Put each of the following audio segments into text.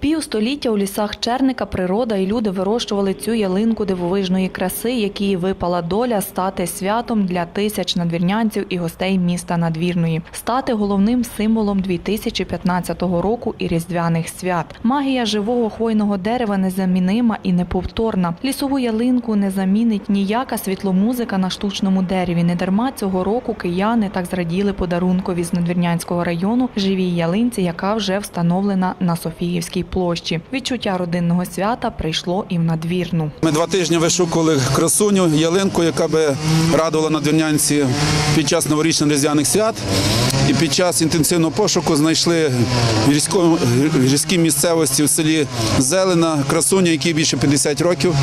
Півстоліття у лісах Черника природа і люди вирощували цю ялинку дивовижної краси, якій випала доля стати святом для тисяч надвірнянців і гостей міста Надвірної, стати головним символом 2015 року і різдвяних свят. Магія живого хвойного дерева незамінима і неповторна. Лісову ялинку не замінить ніяка світломузика на штучному дереві. Недарма цього року кияни так зраділи подарункові з Надвірнянського району живій ялинці, яка вже встановлена на Софіївській площі. Відчуття родинного свята прийшло і в надвірну. Ми два тижні вишукували красуню, ялинку, яка би радувала надвірнянці під час новорічних різдвяних свят. І під час інтенсивного пошуку знайшли в гірській місцевості в селі Зелена красуню, якій більше 50 років.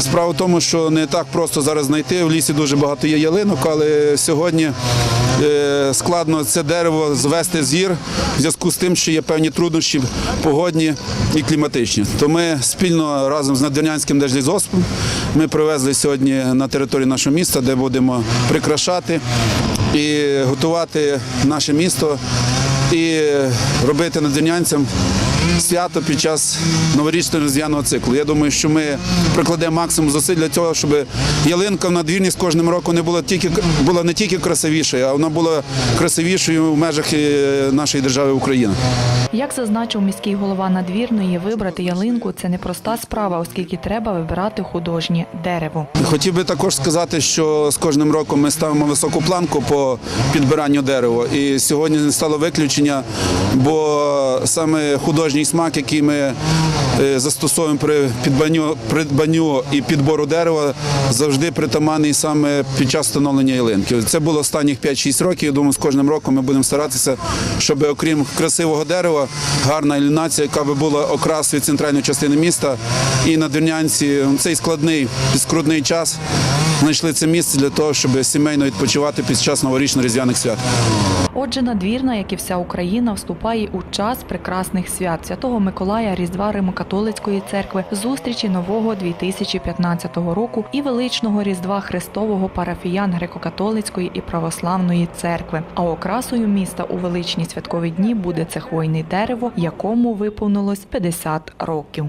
Справа в тому, що не так просто зараз знайти. В лісі дуже багато є ялинок, але сьогодні складно це дерево звести з гір в зв'язку з тим, що є певні труднощі погодні і кліматичні. То ми спільно разом з Надвірнянським держлісгоспом ми привезли сьогодні на територію нашого міста, де будемо прикрашати і готувати наше місто і робити надвірнянцям свято під час новорічного різдвяного циклу. Я думаю, що ми прикладемо максимум зусиль для того, щоб ялинка в надвірні з кожним роком не була тільки була не тільки красивішою, а вона була красивішою в межах е, нашої держави Україна. Як зазначив міський голова надвірної, вибрати ялинку це непроста справа, оскільки треба вибирати художнє дерево. Хотів би також сказати, що з кожним роком ми ставимо високу планку по підбиранню дерева. І сьогодні не стало виключення, бо саме художній смак, який ми е, застосовуємо при підбанню, придбанню і підбору дерева, завжди притаманний саме під час встановлення ялинки. Це було останніх 5-6 років. Я думаю, з кожним роком ми будемо старатися, щоб окрім красивого дерева, гарна ілюмінація, яка би була окрасою центральної частини міста. І надвірнянці в цей складний скрутний час знайшли це місце для того, щоб сімейно відпочивати під час новорічно-різдвяних свят. Отже, надвірна, як і вся Україна, вступає у час прекрасних свят Святого Миколая, Різдва Римо-католицької церкви, зустрічі нового 2015 року і величного Різдва Христового парафіян греко-католицької і православної церкви. А окрасою міста у величні святкові дні буде це хвойне дерево, якому виповнилось 50 років.